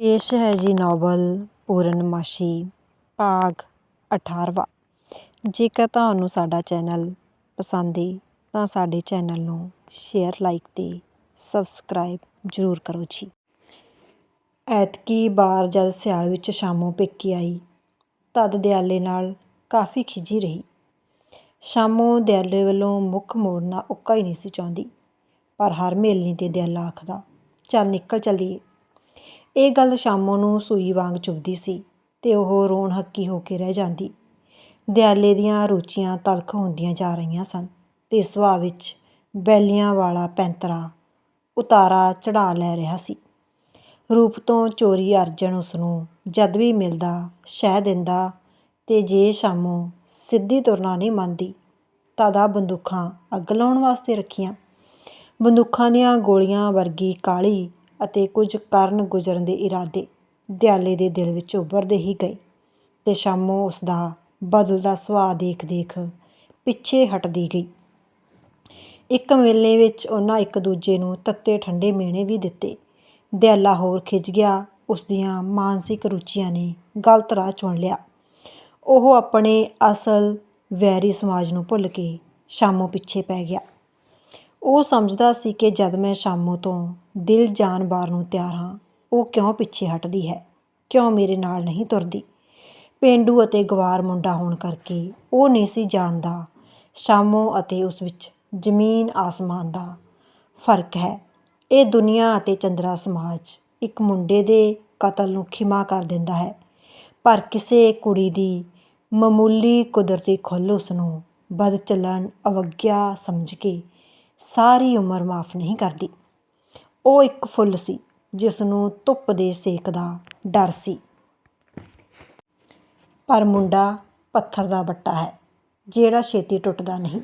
ਪੇਸ਼ ਹੈ ਜੀ ਨਾਵਲ ਪੂਰਨਮਾਸ਼ੀ ਭਾਗ ਅਠਾਰ੍ਹਵਾਂ ਜੇਕਰ ਤੁਹਾਨੂੰ ਸਾਡਾ ਚੈਨਲ ਪਸੰਦ ਏ, ਤਾਂ ਸਾਡੇ ਚੈਨਲ ਨੂੰ ਸ਼ੇਅਰ, ਲਾਈਕ ਤੇ ਸਬਸਕ੍ਰਾਈਬ ਜ਼ਰੂਰ ਕਰੋ ਜੀ। ਐਤਕੀ ਬਾਰ ਜਦ ਸਿਆਲ ਵਿੱਚ ਸ਼ਾਮੋਂ ਪੇਕੇ ਆਈ, ਤਦ ਦਿਆਲੇ ਨਾਲ ਕਾਫੀ ਖਿਝੀ ਰਹੀ। ਸ਼ਾਮੋਂ ਦਿਆਲੇ ਵੱਲੋਂ ਮੁੱਖ ਮੋੜਨਾ ਉੱਕਾ ਹੀ ਨਹੀਂ ਸੀ ਚਾਹੁੰਦੀ, ਪਰ ਹਰ ਮੇਲਣੀ ਤੇ ਦਿਆਲਾ ਆਖਦਾ, ਚੱਲ ਨਿਕਲ ਚੱਲੀਏ। ਇਹ ਗੱਲ ਸ਼ਾਮੋਂ ਨੂੰ ਸੂਈ ਵਾਂਗ ਚੁਭਦੀ ਸੀ ਤੇ ਉਹ ਰੋਣ ਹੱਕੀ ਹੋ ਕੇ ਰਹਿ ਜਾਂਦੀ। ਦਿਆਲੇ ਦੀਆਂ ਰੁਚੀਆਂ ਤਲਖ ਹੁੰਦੀਆਂ ਜਾ ਰਹੀਆਂ ਸਨ ਤੇ ਸੁਭਾਅ ਵਿੱਚ ਬੈਲੀਆਂ ਵਾਲਾ ਪੈਂਤਰਾ ਉਤਾਰਾ ਚੜਾ ਲੈ ਰਿਹਾ ਸੀ। ਰੂਪ ਤੋਂ ਚੋਰੀ ਅਰਜਨ ਉਸ ਨੂੰ ਜਦ ਵੀ ਮਿਲਦਾ, ਸ਼ਹਿ ਦਿੰਦਾ ਤੇ ਜੇ ਸ਼ਾਮੋਂ ਸਿੱਧੀ ਤੁਰਨਾ ਨਹੀਂ ਮੰਨਦੀ, ਤਦ ਆ ਬੰਦੂਕਾਂ ਅੱਗ ਲਾਉਣ ਵਾਸਤੇ ਰੱਖੀਆਂ। ਬੰਦੂਕਾਂ ਦੀਆਂ ਗੋਲੀਆਂ ਵਰਗੀ ਕਾਲੀ ਅਤੇ ਕੁਝ ਕਰਨ ਗੁਜ਼ਰਨ ਦੇ ਇਰਾਦੇ ਦਿਆਲੇ ਦੇ ਦਿਲ ਵਿੱਚ ਉੱਭਰਦੇ ਹੀ ਗਏ ਤੇ ਸ਼ਾਮੋਂ ਉਸ ਦਾ ਬਦਲਦਾ ਸੁਭਾਅ ਦੇਖ ਦੇਖ ਪਿੱਛੇ ਹਟਦੀ ਗਈ। ਇੱਕ ਮੇਲੇ ਵਿੱਚ ਉਹਨਾਂ ਇੱਕ ਦੂਜੇ ਨੂੰ ਤੱਤੇ ਠੰਡੇ ਮੇਣੇ ਵੀ ਦਿੱਤੇ। ਦਿਆਲਾ ਹੋਰ ਖਿੱਚ ਗਿਆ ਉਸ ਦੀਆਂ ਮਾਨਸਿਕ ਰੁਚੀਆਂ ਨੇ ਗਲਤ ਰਾਹ ਚੁਣ ਲਿਆ। ਉਹ ਆਪਣੇ ਅਸਲ ਵੈਰੀ ਸਮਾਜ ਨੂੰ ਭੁੱਲ ਕੇ ਸ਼ਾਮੋਂ ਪਿੱਛੇ ਪੈ ਗਿਆ। ਉਹ ਸਮਝਦਾ ਸੀ ਕਿ ਜਦ ਮੈਂ ਸ਼ਾਮੋਂ ਤੋਂ ਦਿਲ ਜਾਨ ਬਾਰ ਨੂੰ ਤਿਆਰ ਹਾਂ, ਉਹ ਕਿਉਂ ਪਿੱਛੇ ਹਟਦੀ ਹੈ? ਕਿਉਂ ਮੇਰੇ ਨਾਲ ਨਹੀਂ ਤੁਰਦੀ? ਪੇਂਡੂ ਅਤੇ ਗਵਾਰ ਮੁੰਡਾ ਹੋਣ ਕਰਕੇ ਉਹ ਨਹੀਂ ਸੀ ਜਾਣਦਾ ਸ਼ਾਮੋਂ ਅਤੇ ਉਸ ਵਿੱਚ ਜ਼ਮੀਨ ਆਸਮਾਨ ਦਾ ਫ਼ਰਕ ਹੈ। ਇਹ ਦੁਨੀਆ ਅਤੇ ਚੰਦਰਾ ਸਮਾਜ ਇੱਕ ਮੁੰਡੇ ਦੇ ਕਤਲ ਨੂੰ ਖਿਮਾ ਕਰ ਦਿੰਦਾ ਹੈ। ਪਰ ਕਿਸੇ ਕੁੜੀ ਦੀ ਮਾਮੂਲੀ ਕੁਦਰਤੀ ਖੁੱਲ੍ਹ ਉਸ ਨੂੰ ਬਦ ਚੱਲਣ ਅਵਗਿਆ ਸਮਝ ਕੇ ਸਾਰੀ ਉਮਰ ਮਾਫ ਨਹੀਂ ਕਰਦੀ। ਉਹ ਇੱਕ ਫੁੱਲ ਸੀ ਜਿਸ ਨੂੰ ਧੁੱਪ ਦੇ ਸੇਕ ਦਾ ਡਰ ਸੀ। ਪਰ ਮੁੰਡਾ ਪੱਥਰ ਦਾ ਬੱਟਾ ਹੈ, ਜਿਹੜਾ ਛੇਤੀ ਟੁੱਟਦਾ ਨਹੀਂ।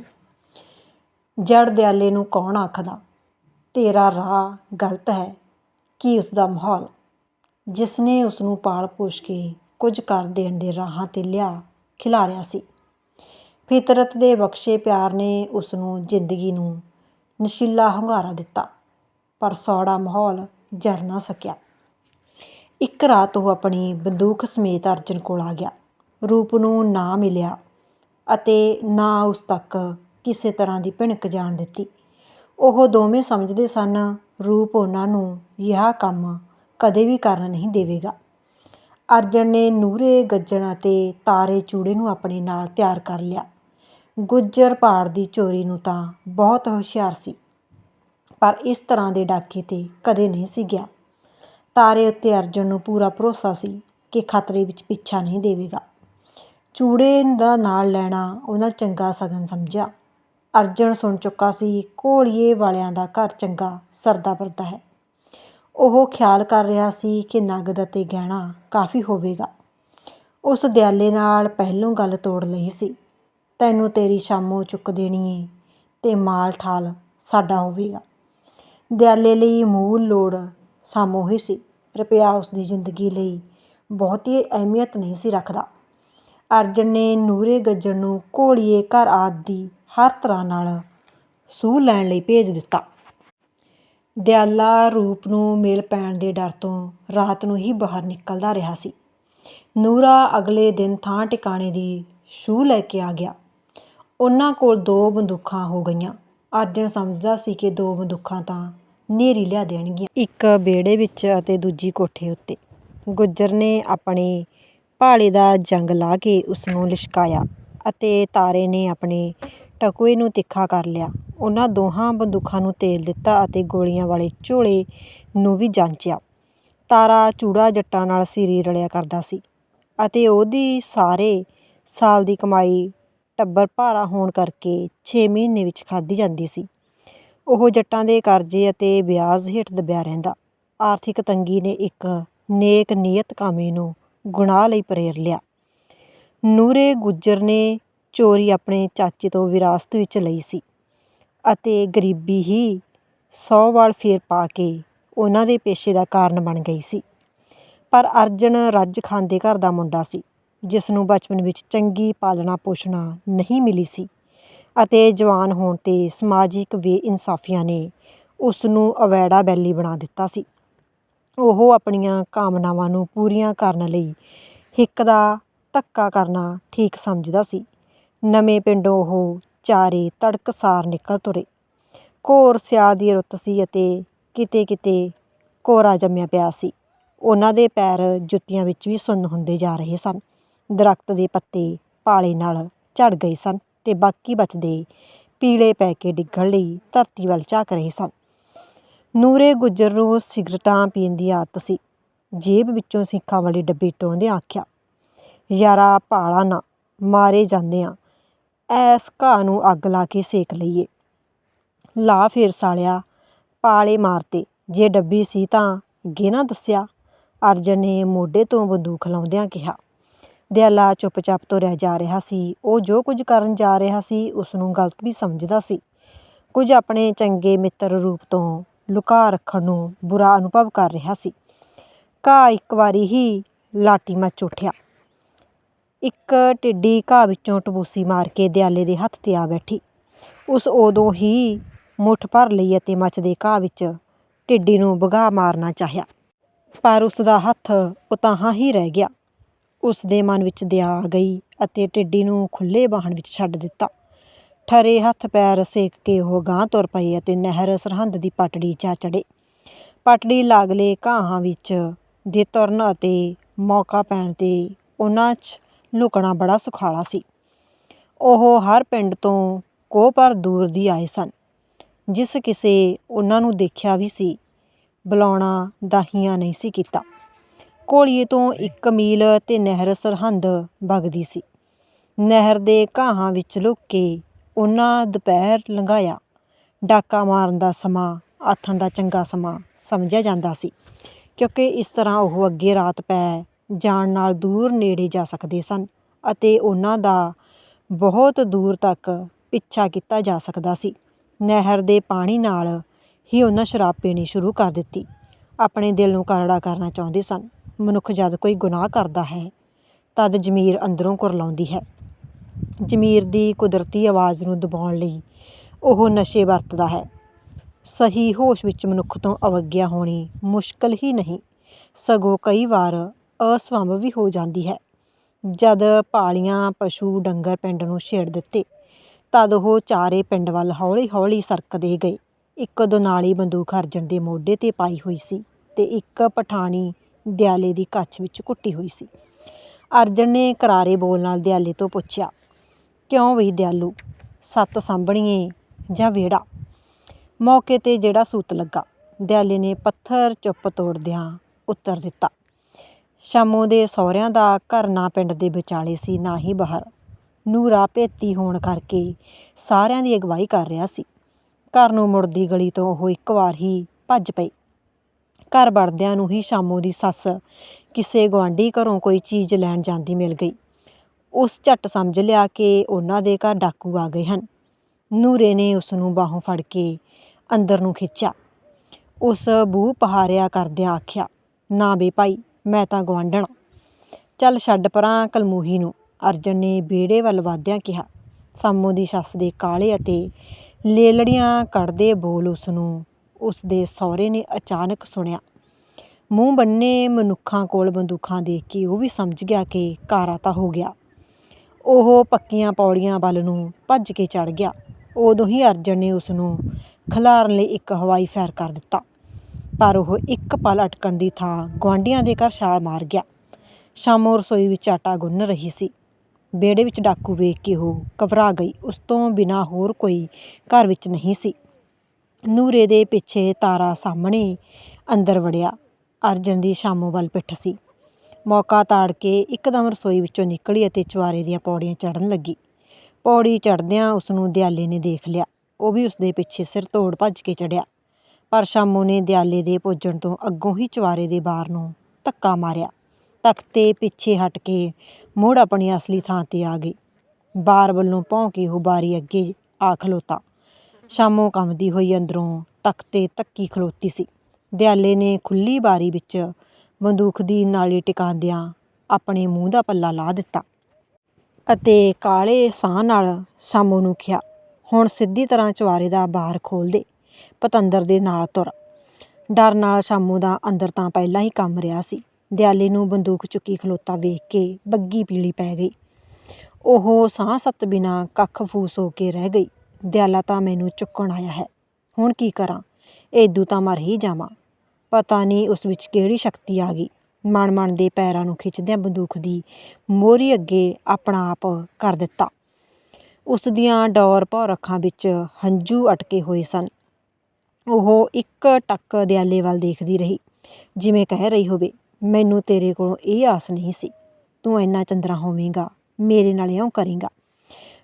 ਜੜ ਦਿਆਲੇ ਨੂੰ ਕੌਣ ਆਖਦਾ? ਤੇਰਾ ਰਾਹ ਗਲਤ ਹੈ। ਕੀ ਉਸ ਦਾ ਮਾਹੌਲ? ਜਿਸ ਨੇ ਉਸ ਨੂੰ ਪਾਲ ਪੋਸ਼ ਕੇ ਕੁਝ ਕਰ ਦੇਣ ਦੇ ਰਾਹਾਂ ਤੇ ਲਿਆ, ਖਿਲਾਰਿਆ ਸੀ। ਫਿਤਰਤ ਦੇ ਬਖਸ਼ੇ ਪਿਆਰ ਨੇ ਉਸ ਨੂੰ ਜ਼ਿੰਦਗੀ ਨੂੰ ਨਸ਼ੀਲਾ ਹੁੰਗਾਰਾ ਦਿੱਤਾ, ਪਰ ਸੌੜਾ ਮਾਹੌਲ ਜਰ ਨਾ ਸਕਿਆ। ਇੱਕ ਰਾਤ ਉਹ ਆਪਣੀ ਬੰਦੂਕ ਸਮੇਤ ਅਰਜਨ ਕੋਲ ਆ ਗਿਆ। ਰੂਪ ਨੂੰ ਨਾ ਮਿਲਿਆ ਅਤੇ ਨਾ ਉਸ ਤੱਕ ਕਿਸੇ ਤਰ੍ਹਾਂ ਦੀ ਭਿਣਕ ਜਾਣ ਦਿੱਤੀ। ਉਹ ਦੋਵੇਂ ਸਮਝਦੇ ਸਨ, ਰੂਪ ਉਹਨਾਂ ਨੂੰ ਇਹ ਕੰਮ ਕਦੇ ਵੀ ਕਰਨ ਨਹੀਂ ਦੇਵੇਗਾ। ਅਰਜਨ ਨੇ ਨੂਰੇ, ਗੱਜਣ ਅਤੇ ਤਾਰੇ ਚੂੜੇ ਨੂੰ ਆਪਣੇ ਨਾਲ ਤਿਆਰ ਕਰ ਲਿਆ। ਗੁੱਜਰ ਪਹਾੜ ਦੀ ਚੋਰੀ ਨੂੰ ਤਾਂ ਬਹੁਤ ਹੁਸ਼ਿਆਰ ਸੀ। ਪਰ ਇਸ ਤਰ੍ਹਾਂ ਦੇ ਡਾਕੇ ਤੇ ਕਦੇ ਨਹੀਂ ਸੀ ਗਿਆ। ਤਾਰੇ ਉੱਤੇ ਅਰਜਨ ਨੂੰ ਪੂਰਾ ਭਰੋਸਾ ਸੀ ਕਿ ਖਤਰੇ ਵਿੱਚ ਪਿੱਛਾ ਨਹੀਂ ਦੇਵੇਗਾ। ਚੂੜੇ ਦਾ ਨਾਲ ਲੈਣਾ ਉਹਨਾਂ ਚੰਗਾ ਸਗਨ ਸਮਝਿਆ। ਅਰਜਨ ਸੁਣ ਚੁੱਕਾ ਸੀ ਘੋੜੀਏ ਵਾਲਿਆਂ ਦਾ ਘਰ ਚੰਗਾ ਸਰਦਾ ਵਰਦਾ ਹੈ। ਉਹ ਖਿਆਲ ਕਰ ਰਿਹਾ ਸੀ ਕਿ ਨਗਦ ਅਤੇ ਗਹਿਣਾ ਕਾਫੀ ਹੋਵੇਗਾ। ਉਸ ਦਿਆਲੇ ਨਾਲ ਪਹਿਲੋਂ ਗੱਲ ਤੋੜ ਲਈ ਸੀ। ਤੈਨੂੰ ਤੇਰੀ ਸ਼ਾਮੋਂ ਚੁੱਕ ਦੇਣੀ ਏ ਤੇ ਮਾਲ ਠਾਲ ਸਾਡਾ ਹੋਵੇਗਾ। ਦਿਆਲੇ ਲਈ ਮੂਲ ਲੋੜ ਸਾਮੋ ਹੀ ਸੀ, ਰੁਪਿਆ ਉਸ ਦੀ ਜ਼ਿੰਦਗੀ ਲਈ ਬਹੁਤੀ ਅਹਿਮੀਅਤ ਨਹੀਂ ਸੀ ਰੱਖਦਾ। ਅਰਜਨ ਨੇ ਨੂਰੇ ਗੱਜਣ ਨੂੰ ਘੋੜੀਏ ਘਰ ਆਦਿ ਹਰ ਤਰ੍ਹਾਂ ਨਾਲ ਸੂਹ ਲੈਣ ਲਈ ਭੇਜ ਦਿੱਤਾ। ਦਿਆਲਾ ਰੂਪ ਨੂੰ ਮੇਲ ਪੈਣ ਦੇ ਡਰ ਤੋਂ ਰਾਤ ਨੂੰ ਹੀ ਬਾਹਰ ਨਿਕਲਦਾ ਰਿਹਾ ਸੀ। ਨੂਰਾ ਅਗਲੇ ਦਿਨ ਥਾਂ ਟਿਕਾਣੇ ਦੀ ਸੂਹ ਲੈ ਕੇ ਆ ਗਿਆ। ਉਹਨਾਂ ਕੋਲ ਦੋ ਬੰਦੂਕਾਂ ਹੋ ਗਈਆਂ। ਅਰਜਨ ਸਮਝਦਾ ਸੀ ਕਿ ਦੋ ਬੰਦੂਕਾਂ ਤਾਂ ਨੇਰੀ ਲਿਆ ਦੇਣਗੀਆਂ। ਇੱਕ ਵਿਹੜੇ ਵਿੱਚ ਅਤੇ ਦੂਜੀ ਕੋਠੇ ਉੱਤੇ। ਗੁੱਜਰ ਨੇ ਆਪਣੇ ਭਾਲੇ ਦਾ ਜੰਗ ਲਾ ਕੇ ਉਸ ਨੂੰ ਲਿਸ਼ਕਾਇਆ ਅਤੇ ਤਾਰੇ ਨੇ ਆਪਣੇ ਟਕੂਏ ਨੂੰ ਤਿੱਖਾ ਕਰ ਲਿਆ। ਉਹਨਾਂ ਦੋਹਾਂ ਬੰਦੂਕਾਂ ਨੂੰ ਤੇਲ ਦਿੱਤਾ ਅਤੇ ਗੋਲੀਆਂ ਵਾਲੇ ਝੋਲੇ ਨੂੰ ਵੀ ਜਾਂਚਿਆ। ਤਾਰਾ ਚੂੜਾ ਜੱਟਾਂ ਨਾਲ ਸਿਰੀ ਰਲਿਆ ਕਰਦਾ ਸੀ ਅਤੇ ਉਹਦੀ ਸਾਰੇ ਸਾਲ ਦੀ ਕਮਾਈ ਟੱਬਰ ਭਾਰਾ ਹੋਣ ਕਰਕੇ ਛੇ ਮਹੀਨੇ ਵਿੱਚ ਖਾਧੀ ਜਾਂਦੀ ਸੀ। ਉਹ ਜੱਟਾਂ ਦੇ ਕਰਜ਼ੇ ਅਤੇ ਵਿਆਜ ਹੇਠ ਦੱਬਿਆ ਰਹਿੰਦਾ। ਆਰਥਿਕ ਤੰਗੀ ਨੇ ਇੱਕ ਨੇਕ ਨੀਅਤ ਕਾਮੇ ਨੂੰ ਗੁਨਾਹ ਲਈ ਪ੍ਰੇਰ ਲਿਆ। ਨੂਰੇ ਗੁੱਜਰ ਨੇ ਚੋਰੀ ਆਪਣੇ ਚਾਚੇ ਤੋਂ ਵਿਰਾਸਤ ਵਿੱਚ ਲਈ ਸੀ ਅਤੇ ਗਰੀਬੀ ਹੀ ਸੌ ਵਾਲ ਫੇਰ ਪਾ ਕੇ ਉਹਨਾਂ ਦੇ ਪੇਸ਼ੇ ਦਾ ਕਾਰਨ ਬਣ ਗਈ ਸੀ। ਪਰ ਅਰਜਨ ਰੱਜ ਖਾਨ ਦੇ ਘਰ ਦਾ ਮੁੰਡਾ ਸੀ। ਜਿਸ ਨੂੰ ਬਚਪਨ ਵਿੱਚ ਚੰਗੀ ਪਾਲਣਾ ਪੋਸ਼ਣਾ ਨਹੀਂ ਮਿਲੀ ਸੀ ਅਤੇ ਜਵਾਨ ਹੋਣ ਤੇ ਸਮਾਜਿਕ ਬੇਇਨਸਾਫੀਆਂ ਨੇ ਉਸ ਨੂੰ ਅਵੈੜਾ ਬੈਲੀ ਬਣਾ ਦਿੱਤਾ ਸੀ। ਉਹ ਆਪਣੀਆਂ ਕਾਮਨਾਵਾਂ ਨੂੰ ਪੂਰੀਆਂ ਕਰਨ ਲਈ ਹਿੱਕ ਦਾ ਧੱਕਾ ਕਰਨਾ ਠੀਕ ਸਮਝਦਾ ਸੀ। ਨਵੇਂ ਪਿੰਡੋਂ ਉਹ ਚਾਰੇ ਤੜਕਸਾਰ ਨਿਕਲ ਤੁਰੇ। ਘੋਰ ਸਿਆਲ ਦੀ ਰੁੱਤ ਸੀ ਅਤੇ ਕਿਤੇ ਕਿਤੇ ਕੋਰਾ ਜੰਮਿਆ ਪਿਆ ਸੀ। ਉਹਨਾਂ ਦੇ ਪੈਰ ਜੁੱਤੀਆਂ ਵਿੱਚ ਵੀ ਸੁੰਨ ਹੁੰਦੇ ਜਾ ਰਹੇ ਸਨ। ਦਰਖਤ ਦੇ ਪੱਤੇ ਪਾਲੇ ਨਾਲ ਝੜ ਗਏ ਸਨ ਤੇ ਬਾਕੀ ਬਚਦੇ ਪੀਲੇ ਪੈ ਕੇ ਡਿੱਗਣ ਲਈ ਧਰਤੀ ਵੱਲ ਝਾਕ ਰਹੇ ਸਨ। ਨੂਰੇ ਗੁੱਜਰ ਨੂੰ ਸਿਗਰਟਾਂ ਪੀਣ ਦੀ ਆਦਤ ਸੀ। ਜੇਬ ਵਿੱਚੋਂ ਸਿੱਖਾਂ ਵਾਲੇ ਡੱਬੇ ਟੋਹਦੇ ਆਖਿਆ, ਯਾਰਾ ਭਾਲਾ ਨਾ, ਮਾਰੇ ਜਾਂਦੇ ਆ। ਐਸ ਘਾਹ ਨੂੰ ਅੱਗ ਲਾ ਕੇ ਸੇਕ ਲਈਏ। ਲਾ ਫੇਰ ਸਾਲਿਆ, ਪਾਲੇ ਮਾਰਤੇ। ਜੇ ਡੱਬੀ ਸੀ ਤਾਂ ਅੱਗੇ ਨਾ ਦੱਸਿਆ। ਅਰਜਨ ਨੇ ਮੋਢੇ ਤੋਂ ਬੰਦੂਕ ਲਾਉਂਦਿਆਂ ਕਿਹਾ। ਦਿਆਲਾ ਚੁੱਪਚਾਪ ਤੁਰਿਆ ਜਾ ਰਿਹਾ ਸੀ। ਉਹ ਜੋ ਕੁਝ ਕਰਨ ਜਾ ਰਿਹਾ ਸੀ ਉਸ ਨੂੰ ਗਲਤ ਵੀ ਸਮਝਦਾ ਸੀ। ਕੁਝ ਆਪਣੇ ਚੰਗੇ ਮਿੱਤਰ ਰੂਪ ਤੋਂ ਲੁਕਾ ਰੱਖਣ ਨੂੰ ਬੁਰਾ ਅਨੁਭਵ ਕਰ ਰਿਹਾ ਸੀ। ਘਾਹ ਇੱਕ ਵਾਰੀ ਹੀ ਲਾਟੀ ਮੱਚ ਉੱਠਿਆ। ਇੱਕ ਟਿੱਡੀ ਘਾਹ ਵਿੱਚੋਂ ਟਬੂਸੀ ਮਾਰ ਕੇ ਦਿਆਲੇ ਦੇ ਹੱਥ ਤੇ ਆ ਬੈਠੀ। ਉਸ ਉਦੋਂ ਹੀ ਮੁੱਠ ਭਰ ਲਈ ਅਤੇ ਮੱਚਦੇ ਘਾਹ ਵਿੱਚ ਟਿੱਡੀ ਨੂੰ ਵਗਾ ਮਾਰਨਾ ਚਾਹਿਆ। ਪਰ ਉਸ ਦਾ ਹੱਥ ਉਤਾਹਾਂ ਹੀ ਰਹਿ ਗਿਆ। ਉਸ ਦੇ ਮਨ ਵਿੱਚ ਦਇਆ ਆ ਗਈ ਅਤੇ ਟਿੱਡੀ ਨੂੰ ਖੁੱਲ੍ਹੇ ਬਾਹਣ ਵਿੱਚ ਛੱਡ ਦਿੱਤਾ। ਠਰੇ ਹੱਥ ਪੈਰ ਸੇਕ ਕੇ ਉਹ ਗਾਂ ਤੁਰ ਪਏ ਅਤੇ ਨਹਿਰ ਸਰਹੰਦ ਦੀ ਪਟੜੀ ਜਾ ਚੜੇ ਪਟੜੀ ਲਾਗਲੇ ਘਾਹਾਂ ਵਿੱਚ ਦੇ ਤੁਰਨ ਅਤੇ ਮੌਕਾ ਪੈਣ ਤੇ ਉਹਨਾਂ 'ਚ ਲੁਕਣਾ ਬੜਾ ਸੁਖਾਲਾ ਸੀ। ਉਹ ਹਰ ਪਿੰਡ ਤੋਂ ਕੋਹ ਪਰ ਦੂਰ ਦੀ ਆਏ ਸਨ, ਜਿਸ ਕਿਸੇ ਉਹਨਾਂ ਨੂੰ ਦੇਖਿਆ ਵੀ ਸੀ। ਬੁਲਾਉਣਾ ਦਾਹੀਆਂ ਨਹੀਂ ਸੀ ਕੀਤਾ। ਘੋਲੀਏ ਤੋਂ ਇੱਕ ਮੀਲ ਤੇ ਨਹਿਰ ਸਰਹੰਦ ਵਗਦੀ ਸੀ। ਨਹਿਰ ਦੇ ਘਾਹਾਂ ਵਿੱਚ ਲੁੱਕ ਕੇ ਉਹਨਾਂ ਦੁਪਹਿਰ ਲੰਘਾਇਆ। ਡਾਕਾ ਮਾਰਨ ਦਾ ਸਮਾਂ, ਆਥਣ ਦਾ ਚੰਗਾ ਸਮਾਂ ਸਮਝਿਆ ਜਾਂਦਾ ਸੀ, ਕਿਉਂਕਿ ਇਸ ਤਰ੍ਹਾਂ ਉਹ ਅੱਗੇ ਰਾਤ ਪੈ ਜਾਣ ਨਾਲ ਦੂਰ ਨੇੜੇ ਜਾ ਸਕਦੇ ਸਨ ਅਤੇ ਉਹਨਾਂ ਦਾ ਬਹੁਤ ਦੂਰ ਤੱਕ ਪਿੱਛਾ ਕੀਤਾ ਜਾ ਸਕਦਾ ਸੀ। ਨਹਿਰ ਦੇ ਪਾਣੀ ਨਾਲ ਹੀ ਉਹਨਾਂ ਸ਼ਰਾਬ ਪੀਣੀ ਸ਼ੁਰੂ ਕਰ ਦਿੱਤੀ। ਆਪਣੇ ਦਿਲ ਨੂੰ ਕਰੜਾ ਕਰਨਾ ਚਾਹੁੰਦੇ ਸਨ। ਮਨੁੱਖ ਜਦ ਕੋਈ ਗੁਨਾਹ ਕਰਦਾ ਹੈ, ਤਦ ਜ਼ਮੀਰ ਅੰਦਰੋਂ ਕੁਰਲਾਉਂਦੀ ਹੈ। ਜ਼ਮੀਰ ਦੀ ਕੁਦਰਤੀ ਆਵਾਜ਼ ਨੂੰ ਦਬਾਉਣ ਲਈ ਉਹ ਨਸ਼ੇ ਵਰਤਦਾ ਹੈ। ਸਹੀ ਹੋਸ਼ ਵਿੱਚ ਮਨੁੱਖ ਤੋਂ ਅਵਗਿਆ ਹੋਣੀ ਮੁਸ਼ਕਲ ਹੀ ਨਹੀਂ, ਸਗੋਂ ਕਈ ਵਾਰ ਅਸਵੰਭ ਵੀ ਹੋ ਜਾਂਦੀ ਹੈ। ਜਦ ਪਾਲੀਆਂ ਪਸ਼ੂ ਡੰਗਰ ਪਿੰਡ ਨੂੰ ਛੇੜ ਦਿੱਤੇ, ਤਦ ਉਹ ਚਾਰੇ ਪਿੰਡ ਵੱਲ ਹੌਲੀ ਹੌਲੀ ਸਰਕਦੇ ਗਏ। ਇੱਕ ਦੁਨਾਲੀ ਬੰਦੂਕ ਅਰਜਨ ਦੇ ਮੋਢੇ ਤੇ ਪਾਈ ਹੋਈ ਸੀ ਤੇ ਇੱਕ ਪਠਾਣੀ ਦਿਆਲੇ ਦੀ ਕੱਛ ਵਿੱਚ ਕੁੱਟੀ ਹੋਈ ਸੀ। ਅਰਜਨ ਨੇ ਕਰਾਰੇ ਬੋਲ ਨਾਲ ਦਿਆਲੇ ਤੋਂ ਪੁੱਛਿਆ, ਕਿਉਂ ਵੀ ਦਿਆਲੂ? ਸੱਤ ਸਾਂਭਣੀਏ ਜਾਂ ਵਿਹੜਾ? ਮੌਕੇ ਤੇ ਜਿਹੜਾ ਸੂਤ ਲੱਗਾ, ਦਿਆਲੇ ਨੇ ਪੱਥਰ ਚੁੱਪ ਤੋੜਦਿਆਂ ਉੱਤਰ ਦਿੱਤਾ, ਸ਼ਾਮੋ ਦੇ ਸਹੁਰਿਆਂ ਦਾ ਘਰ ਨਾ ਪਿੰਡ ਦੇ ਵਿਚਾਲੇ ਸੀ, ਨਾ ਹੀ ਬਾਹਰ। ਨੂਰਾ ਭੇਤੀ ਹੋਣ ਕਰਕੇ ਸਾਰਿਆਂ ਦੀ ਅਗਵਾਈ ਕਰ ਰਿਹਾ ਸੀ। ਘਰ ਨੂੰ ਮੁੜਦੀ ਗਲੀ ਤੋਂ ਉਹ ਇੱਕ ਵਾਰ ਹੀ ਭੱਜ ਪਈ ਘਰ ਵੜਦਿਆਂ ਨੂੰ ਹੀ ਸ਼ਾਮੋ ਦੀ ਸੱਸ ਕਿਸੇ ਗੁਆਂਢੀ ਘਰੋਂ ਕੋਈ ਚੀਜ਼ ਲੈਣ ਜਾਂਦੀ ਮਿਲ ਗਈ। ਉਸ ਝੱਟ ਸਮਝ ਲਿਆ ਕਿ ਉਹਨਾਂ ਦੇ ਘਰ ਡਾਕੂ ਆ ਗਏ ਹਨ। ਨੂਰੇ ਨੇ ਉਸ ਨੂੰ ਬਾਹੋਂ ਫੜ ਕੇ ਅੰਦਰ ਨੂੰ ਖਿੱਚਿਆ। ਉਸ ਬੂਹ ਪਹਾਰਿਆ ਕਰਦਿਆਂ ਆਖਿਆ, ਨਾ ਬੇ ਭਾਈ, ਮੈਂ ਤਾਂ ਗੁਆਂਢਣ ਚੱਲ ਛੱਡ ਪਰਾਂ ਕਲਮੂਹੀ ਨੂੰ, ਅਰਜਨ ਨੇ ਵਿਹੜੇ ਵੱਲ ਵਧਦਿਆਂ ਕਿਹਾ। ਸਾਮੋ ਦੀ ਸੱਸ ਦੇ ਕਾਲੇ ਅਤੇ ਲੇਲੜੀਆਂ ਕੱਢਦੇ ਬੋਲ ਉਸ ਨੂੰ ਉਸ ਦੇ ਸਹੁਰੇ ਨੇ ਅਚਾਨਕ ਸੁਣਿਆ, ਮੂੰਹ ਬੰਨੇ ਮਨੁੱਖਾਂ ਕੋਲ ਬੰਦੂਕਾਂ ਦੇਖ ਕੇ ਉਹ ਵੀ ਸਮਝ ਗਿਆ ਕਿ ਕਾਰਾ ਤਾਂ ਹੋ ਗਿਆ। ਉਹ ਪੱਕੀਆਂ ਪੌੜੀਆਂ ਵੱਲ ਨੂੰ ਭੱਜ ਕੇ ਚੜ ਗਿਆ। ਉਦੋਂ ਹੀ ਅਰਜਨ ਨੇ ਉਸ ਨੂੰ ਖਿਲਾਰਨ ਲਈ ਇੱਕ ਹਵਾਈ ਫੈਰ ਕਰ ਦਿੱਤਾ, ਪਰ ਉਹ ਇੱਕ ਪਲ ਅਟਕਣ ਦੀ ਥਾਂ ਗੁਆਂਢੀਆਂ ਦੇ ਘਰ ਛਾਲ ਮਾਰ ਗਿਆ। ਸ਼ਾਮੋ ਰਸੋਈ ਵਿੱਚ ਆਟਾ ਗੁੰਨ ਰਹੀ ਸੀ। ਵਿਹੜੇ ਵਿੱਚ ਡਾਕੂ ਵੇਖ ਕੇ ਉਹ ਘਬਰਾ ਗਈ। ਉਸ ਤੋਂ ਬਿਨਾਂ ਹੋਰ ਕੋਈ ਘਰ ਵਿੱਚ ਨਹੀਂ ਸੀ। ਨੂਰੇ ਦੇ ਪਿੱਛੇ ਤਾਰਾ ਸਾਹਮਣੇ ਅੰਦਰ ਵੜਿਆ। ਅਰਜਨ ਦੀ ਸ਼ਾਮੋ ਵੱਲ ਪਿੱਠ ਸੀ। ਮੌਕਾ ਤਾੜ ਕੇ ਇੱਕਦਮ ਰਸੋਈ ਵਿੱਚੋਂ ਨਿਕਲੀ ਅਤੇ ਚੁਆਰੇ ਦੀਆਂ ਪੌੜੀਆਂ ਚੜ੍ਹਨ ਲੱਗੀ। ਪੌੜੀ ਚੜ੍ਹਦਿਆਂ ਉਸ ਨੂੰ ਦਿਆਲੇ ਨੇ ਦੇਖ ਲਿਆ। ਉਹ ਵੀ ਉਸ ਦੇ ਪਿੱਛੇ ਸਿਰ ਤੋੜ ਭੱਜ ਕੇ ਚੜ੍ਹਿਆ। ਪਰ ਸ਼ਾਮੋ ਨੇ ਦਿਆਲੇ ਦੇ ਪੁੱਜਣ ਤੋਂ ਅੱਗੋਂ ਹੀ ਚੁਆਰੇ ਦੇ ਬਾਰ ਨੂੰ ਧੱਕਾ ਮਾਰਿਆ। ਤਖਤੇ ਪਿੱਛੇ ਹਟ ਕੇ ਮੁੜ ਆਪਣੀ ਅਸਲੀ ਥਾਂ ਤੇ ਆ ਗਈ। ਬਾਰ ਵੱਲੋਂ ਭੌਂਕੀ ਉਹ ਬਾਰੀ ਅੱਗੇ ਆ ਖਲੋਤਾ। ਸ਼ਾਮੋ ਕੰਮਦੀ ਹੋਈ ਅੰਦਰੋਂ ਤਖਤੇ ਧੱਕੀ ਖਲੋਤੀ ਸੀ। ਦਿਆਲੇ ਨੇ ਖੁੱਲ੍ਹੀ ਬਾਰੀ ਵਿੱਚ ਬੰਦੂਕ ਦੀ ਨਾਲੀ ਟਿਕਾਉਂਦਿਆਂ ਆਪਣੇ ਮੂੰਹ ਦਾ ਪੱਲਾ ਲਾ ਦਿੱਤਾ ਅਤੇ ਕਾਲੇ ਸਾਹ ਨਾਲ ਸ਼ਾਮੋ ਨੂੰ ਕਿਹਾ, ਹੁਣ ਸਿੱਧੀ ਤਰ੍ਹਾਂ ਚੁਆਰੇ ਦਾ ਬਾਹਰ ਖੋਲ ਦੇ, ਪਤੰਦਰ ਦੇ ਨਾਲ ਤੁਰ। ਡਰ ਨਾਲ ਸ਼ਾਮੂ ਦਾ ਅੰਦਰ ਤਾਂ ਪਹਿਲਾਂ ਹੀ ਕੰਮ ਰਿਹਾ ਸੀ। ਦਿਆਲੇ ਨੂੰ ਬੰਦੂਕ ਚੁੱਕੀ ਖਲੋਤਾ ਵੇਖ ਕੇ ਬੱਗੀ ਪੀਲੀ ਪੈ ਗਈ। ਉਹ ਸਾਹ ਸੱਤ ਬਿਨਾ ਕੱਖ ਫੂਸ ਹੋ ਕੇ ਰਹਿ ਗਈ। ਦਿਆਲਾ ਤਾਂ ਮੈਨੂੰ ਚੁੱਕਣ ਆਇਆ ਹੈ। ਹੁਣ ਕੀ ਕਰਾਂ? ਏਦੂ ਤਾਂ ਮਰ ਹੀ ਜਾਵਾਂ। ਪਤਾ ਨਹੀਂ ਉਸ ਵਿੱਚ ਕਿਹੜੀ ਸ਼ਕਤੀ ਆ ਗਈ। ਮਨ ਮਨ ਦੇ ਪੈਰਾਂ ਨੂੰ ਖਿੱਚਦਿਆਂ ਬੰਦੂਕ ਦੀ ਮੋਹਰੀ ਅੱਗੇ ਆਪਣਾ ਆਪ ਕਰ ਦਿੱਤਾ। ਉਸ ਦੀਆਂ ਡੌਰ ਭੌਰ ਅੱਖਾਂ ਵਿੱਚ ਹੰਝੂ ਅਟਕੇ ਹੋਏ ਸਨ। ਉਹ ਇੱਕ ਟੱਕ ਦਿਆਲੇ ਵੱਲ ਦੇਖਦੀ ਰਹੀ। ਜਿਵੇਂ ਕਹਿ ਰਹੀ ਹੋਵੇ, ਮੈਨੂੰ ਤੇਰੇ ਕੋਲੋਂ ਇਹ ਆਸ ਨਹੀਂ ਸੀ। ਤੂੰ ਇੰਨਾ ਚੰਦਰਾ ਹੋਵੇਂਗਾ, ਮੇਰੇ ਨਾਲ ਇਉਂ ਕਰੇਂਗਾ।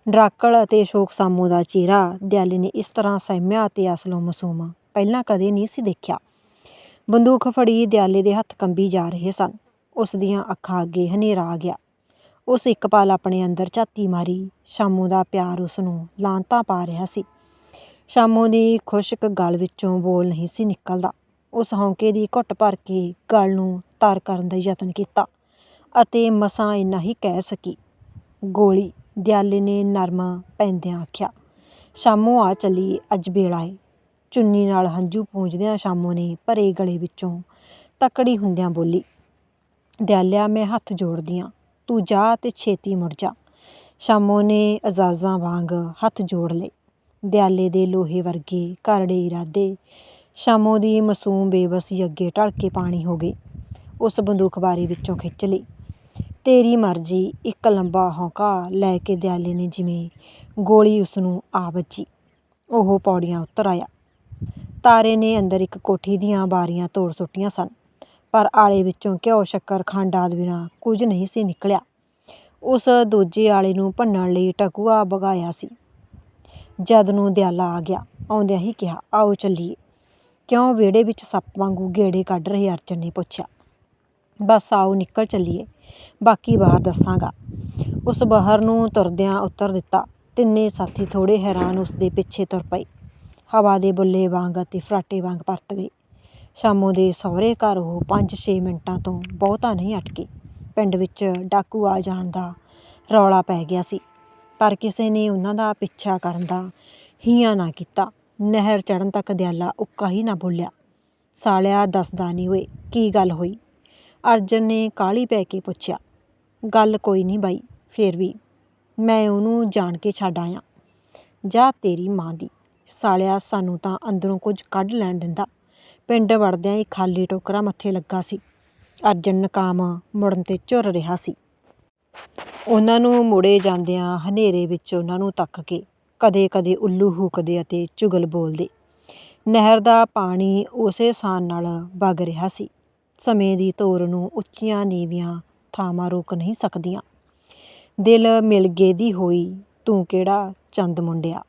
ਡਰਾਕਲ ਅਤੇ ਅਸ਼ੋਕ ਸਾਮੂ ਦਾ ਚਿਹਰਾ ਦਿਆਲੇ ਨੇ ਇਸ ਤਰ੍ਹਾਂ ਸਹਿਮਿਆ ਅਤੇ ਅਸਲੋਂ ਮਾਸੂਮ। ਪਹਿਲਾਂ ਕਦੇ ਨਹੀਂ ਸੀ ਦੇਖਿਆ। ਬੰਦੂਕ ਫੜੀ ਦਿਆਲੇ ਦੇ ਹੱਥ ਕੰਬੀ ਜਾ ਰਹੇ ਸਨ। ਉਸ ਦੀਆਂ ਅੱਖਾਂ ਅੱਗੇ ਹਨੇਰਾ ਆ ਗਿਆ। ਉਸ ਇੱਕ ਪਲ ਆਪਣੇ ਅੰਦਰ ਝਾਤੀ ਮਾਰੀ। ਸ਼ਾਮੂ ਦਾ ਪਿਆਰ ਉਸ ਨੂੰ ਲਾਂਤਾਂ ਪਾ ਰਿਹਾ ਸੀ। ਸ਼ਾਮੂ ਦੀ ਖੁਸ਼ਕ ਗਲ ਵਿੱਚੋਂ ਬੋਲ ਨਹੀਂ ਸੀ ਨਿਕਲਦਾ। ਉਸ ਹੌਂਕੇ ਦੀ ਘੁੱਟ ਭਰ ਕੇ ਗਲ ਨੂੰ ਤਾਰ ਕਰਨ ਦਾ ਯਤਨ ਕੀਤਾ ਅਤੇ ਮਸਾਂ ਇੰਨਾ ਹੀ ਕਹਿ ਸਕੀ, ਗੋਲੀ। ਦਿਆਲੇ ਨੇ ਨਰਮ ਪੈਂਦਿਆਂ ਆਖਿਆ, ਸ਼ਾਮੋ ਆ ਚੱਲੀ ਅੱਜ ਵੇਲਾ ਏ। ਚੁੰਨੀ ਨਾਲ ਹੰਝੂ ਪੂੰਝਦਿਆਂ ਸ਼ਾਮੋ ਨੇ ਭਰੇ ਗਲੇ ਵਿੱਚੋਂ ਤਕੜੀ ਹੁੰਦਿਆਂ ਬੋਲੀ, ਦਿਆਲਿਆ, ਮੈਂ ਹੱਥ ਜੋੜਦੀਆਂ, ਤੂੰ ਜਾ ਤੇ ਛੇਤੀ ਮੁੜ ਜਾ। ਸ਼ਾਮੋ ਨੇ ਅਜ਼ਾਜ਼ਾਂ ਵਾਂਗ ਹੱਥ ਜੋੜ ਲਏ। ਦਿਆਲੇ ਦੇ ਲੋਹੇ ਵਰਗੇ ਕਰੜੇ ਇਰਾਦੇ ਸ਼ਾਮੋ ਦੀ ਮਾਸੂਮ ਬੇਬਸੀ ਅੱਗੇ ਢਲ ਕੇ ਪਾਣੀ ਹੋ ਗਏ। ਉਸ ਬੰਦੂਕਬਾਰੀ ਵਿੱਚੋਂ ਖਿੱਚ ਲਈ। ਤੇਰੀ ਮਰਜ਼ੀ, ਇੱਕ ਲੰਬਾ ਹੌਂਕਾ ਲੈ ਕੇ ਦਿਆਲੇ ਨੇ ਜਿਵੇਂ ਗੋਲੀ ਉਸ ਨੂੰ ਆ ਵੱਜੀ। ਉਹ ਪੌੜੀਆਂ ਉਤਰ ਆਇਆ। ਤਾਰੇ ਨੇ ਅੰਦਰ ਇੱਕ ਕੋਠੀ ਦੀਆਂ ਬਾਰੀਆਂ ਤੋੜ ਸੁੱਟੀਆਂ ਸਨ, ਪਰ ਆਲੇ ਵਿੱਚੋਂ ਘਿਓ, ਸ਼ੱਕਰ, ਖੰਡ ਆਦਿ ਬਿਨਾਂ ਕੁਝ ਨਹੀਂ ਸੀ ਨਿਕਲਿਆ। ਉਸ ਦੂਜੇ ਆਲੇ ਨੂੰ ਭੰਨਣ ਲਈ ਟਕੂਆ ਬਗਾਇਆ ਸੀ। ਜਦ ਨੂੰ ਦਿਆਲਾ ਆ ਗਿਆ, ਆਉਂਦਿਆਂ ਹੀ ਕਿਹਾ, ਆਓ ਚੱਲੀਏ। ਕਿਉਂ ਵਿਹੜੇ ਵਿੱਚ ਸੱਪ ਵਾਂਗੂ ਗੇੜੇ ਕੱਢ ਰਹੇ ਅਰਜਨ ਨੇ ਪੁੱਛਿਆ। ਬਸ ਆਓ ਨਿਕਲ ਚੱਲੀਏ। ਬਾਕੀ ਬਾਹਰ ਦੱਸਾਂਗਾ। ਉਸ ਬਾਹਰ ਨੂੰ ਤੁਰਦਿਆਂ ਉੱਤਰ ਦਿੱਤਾ। ਤਿੰਨੇ ਸਾਥੀ ਥੋੜੇ ਹੈਰਾਨ ਉਸ ਦੇ ਪਿੱਛੇ ਤੁਰ ਪਏ। ਹਵਾ ਦੇ ਬੁੱਲੇ ਵਾਂਗ ਅਤੇ ਫਰਾਟੇ ਵਾਂਗ ਪਰਤ ਗਏ। ਸ਼ਾਮੋ ਦੇ ਸਹੁਰੇ ਘਰ ਉਹ 5-6 ਮਿੰਟਾਂ ਤੋਂ ਬਹੁਤਾ ਨਹੀਂ ਅਟਕੇ। ਪਿੰਡ ਵਿੱਚ ਡਾਕੂ ਆ ਜਾਣ ਦਾ ਰੌਲਾ ਪੈ ਗਿਆ ਸੀ। ਪਰ ਕਿਸੇ ਨੇ ਉਹਨਾਂ ਦਾ ਪਿੱਛਾ ਕਰਨ ਦਾ ਹੀਆਂ ਨਾ ਕੀਤਾ। ਨਹਿਰ ਚੜਨ ਤੱਕ ਦਿਆਲਾ ਉੱਕਾ ਹੀ ਨਾ ਬੋਲਿਆ। ਸਾਲਿਆ ਦੱਸਦਾ ਨਹੀਂ ਓਏ, ਕੀ ਗੱਲ ਹੋਈ? ਅਰਜਨ ਨੇ ਕਾਹਲੀ ਪੈ ਕੇ ਪੁੱਛਿਆ, ਗੱਲ ਕੋਈ ਨਹੀਂ ਬਾਈ, ਫੇਰ ਵੀ ਮੈਂ ਉਹਨੂੰ ਜਾਣ ਕੇ ਛੱਡ ਆਇਆ। ਜਾ ਤੇਰੀ ਮਾਂ ਦੀ, ਸਾਲਿਆ ਸਾਨੂੰ ਤਾਂ ਅੰਦਰੋਂ ਕੁਝ ਕੱਢ ਲੈਣ ਦਿੰਦਾ। ਪਿੰਡ ਵੜਦਿਆਂ ਹੀ ਖਾਲੀ ਟੋਕਰਾ ਮੱਥੇ ਲੱਗਾ ਸੀ। ਅਰਜਨ ਨਕਾਮ ਮੁੜਨ ਤੇ ਝੁਰ ਰਿਹਾ ਸੀ। ਉਹਨਾਂ ਨੂੰ ਮੁੜੇ ਜਾਂਦਿਆਂ ਹਨੇਰੇ ਵਿੱਚ ਉਹਨਾਂ ਨੂੰ ਤੱਕ ਕੇ ਕਦੇ ਕਦੇ ਉੱਲੂ ਹੂਕਦੇ ਅਤੇ ਚੁਗਲ ਬੋਲਦੇ। ਨਹਿਰ ਦਾ ਪਾਣੀ ਉਸੇ ਸਾਨ ਨਾਲ ਵਗ ਰਿਹਾ ਸੀ। ਸਮੇਂ ਦੀ ਤੋਰ ਨੂੰ ਉੱਚੀਆਂ ਨੀਵੀਆਂ ਥਾਵਾਂ ਰੋਕ ਨਹੀਂ ਸਕਦੀਆਂ। ਦਿਲ ਮਿਲ ਗਏ ਦੀ ਹੋਈ, ਤੂੰ ਕਿਹੜਾ ਚੰਦ ਮੁੰਡਿਆ?